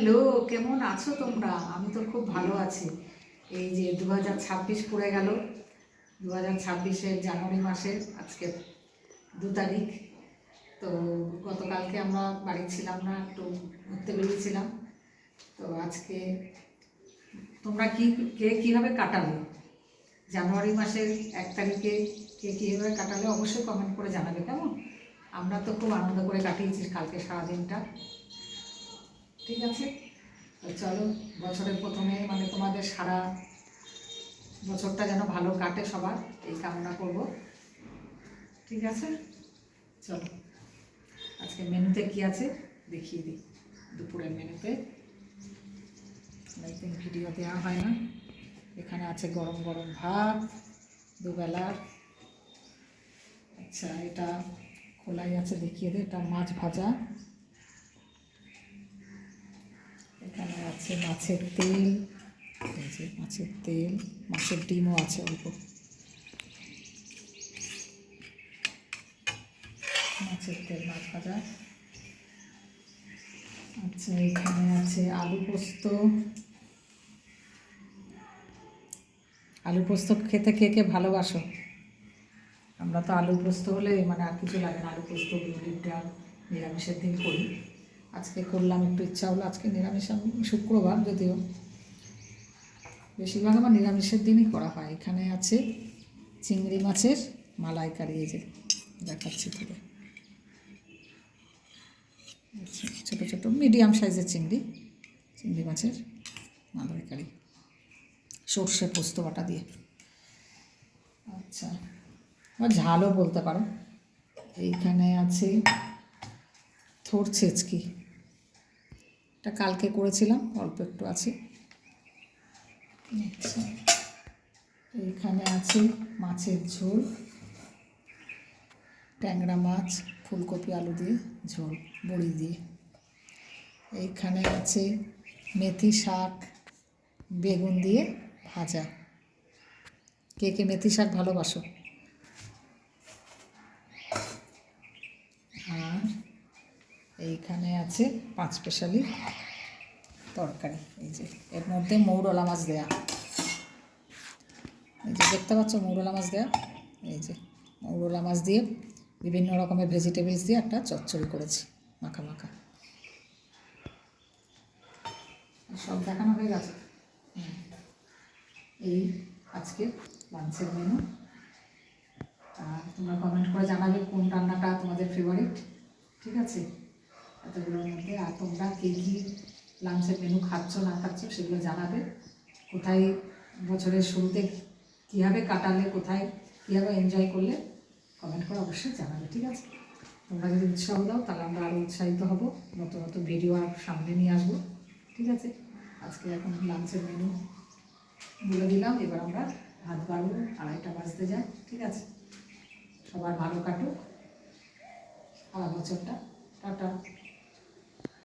Hello কেমন আছো তোমরা? আমি তো খুব ভালো আছি। এই যে দু হাজার ছাব্বিশ পড়ে গেল। দু হাজার ছাব্বিশের জানুয়ারি মাসের আজকে দু তারিখ। তো গতকালকে আমরা বাড়ি ছিলাম না, একটু ঘুরতে বেরিয়েছিলাম। তো আজকে তোমরা কি, কে কীভাবে কাটালে? জানুয়ারি মাসের এক তারিখে কে কীভাবে কাটালে অবশ্যই কমেন্ট করে জানাবে, কেমন? আমরা তো খুব আনন্দ করে কাটিয়েছি কালকে সারাদিনটা। ঠিক আছে? তো চলো, বছরের প্রথমে মানে তোমাদের সারা বছরটা যেন ভালো কাটে সবার, এই কামনা করব। ঠিক আছে? চলো, আজকে মেনুতে কি আছে দেখিয়ে দিই। দুপুরের মেনুতে। অনেকদিন ভিডিও দেওয়া হয় না। এখানে আছে গরম গরম ভাত দুবেলার আচ্ছা এটা খোলাই আছে দেখিয়ে দিই এটা মাছ ভাজা এখানে আছে মাছের তেল মাছের তেল, মাছের ডিমও আছে অল্প। মাছের তেল মাছ ভাজা। আচ্ছা এখানে আছে আলু পোস্ত। আলু পোস্ত খেতে কে কে ভালোবাসো? আমরা তো আলু পোস্ত হলে মানে আর কিছু লাগে না, আলু পোস্ত, বিউলির ডাল, নিরামিষের দিন করি। আজকে করলাম একটু ইচ্ছা হলো, আজকে নিরামিষ শুক্রবার যদিও। বেশিরভাগ আমার নিরামিষের দিনই করা হয়। এখানে আছে চিংড়ি মাছের মালাইকারি, এই যে দেখাচ্ছি তোকে। ছোটো ছোটো মিডিয়াম সাইজের চিংড়ি চিংড়ি মাছের মালাইকারি, সর্ষে পোস্ত বাটা দিয়ে। আচ্ছা আবার ঝালও বলতে পারো। এইখানে আছে থোর ছেচকি এটা কালকে করেছিলাম, অল্প একটু আছে। আচ্ছা এইখানে আছে মাছের ঝোল, ট্যাংরা মাছ, ফুলকপি, আলু দিয়ে, ঝোল, বড়ি দিয়ে। এইখানে আছে মেথি শাক, বেগুন দিয়ে ভাজা। কে কে মেথি শাক ভালোবাসো আর এইখানে আছে পাঁচ স্পেশালি তরকারি। এই যে, এর মধ্যে মৌরলা মাছ দেয়া। এই যে, দেখতে পাচ্ছ মৌরলা মাছ দেয়া? এই যে, মৌরলা মাছ দিয়ে বিভিন্ন রকমের ভেজিটেবলস দিয়ে একটা চচ্চড়ি করেছি, মাখা মাখা। সব দেখানো হয়ে গেছে? এই আজকে লাঞ্চের মেনু আর তোমরা কমেন্ট করে জানাবে কোন রান্নাটা তোমাদের ফেভারিট ঠিক আছে? এতগুলোর মধ্যে আর তোমরা কে কী লাঞ্চের মেনু খাচ্ছ, না খাচ্ছ, সেগুলো জানাবে। কোথায় বছরের শুরুতে কীভাবে কাটালে, কোথায় কীভাবে এনজয় করলে কমেন্ট করে অবশ্যই জানাবে, ঠিক আছে? তোমরা যদি উৎসাহ দাও, তাহলে আমরা আরও উৎসাহিত হব। নতুন নতুন ভিডিও আর সামনে নিয়ে আসব, ঠিক আছে? আজকে এখন লাঞ্চের মেনু বলে দিলাম, এবার আমরা ভাত বাড়বো, আড়াইটা বাজতে যাই ঠিক আছে? সবার ভালো কাটুক। সারা বছরটা, টাটা।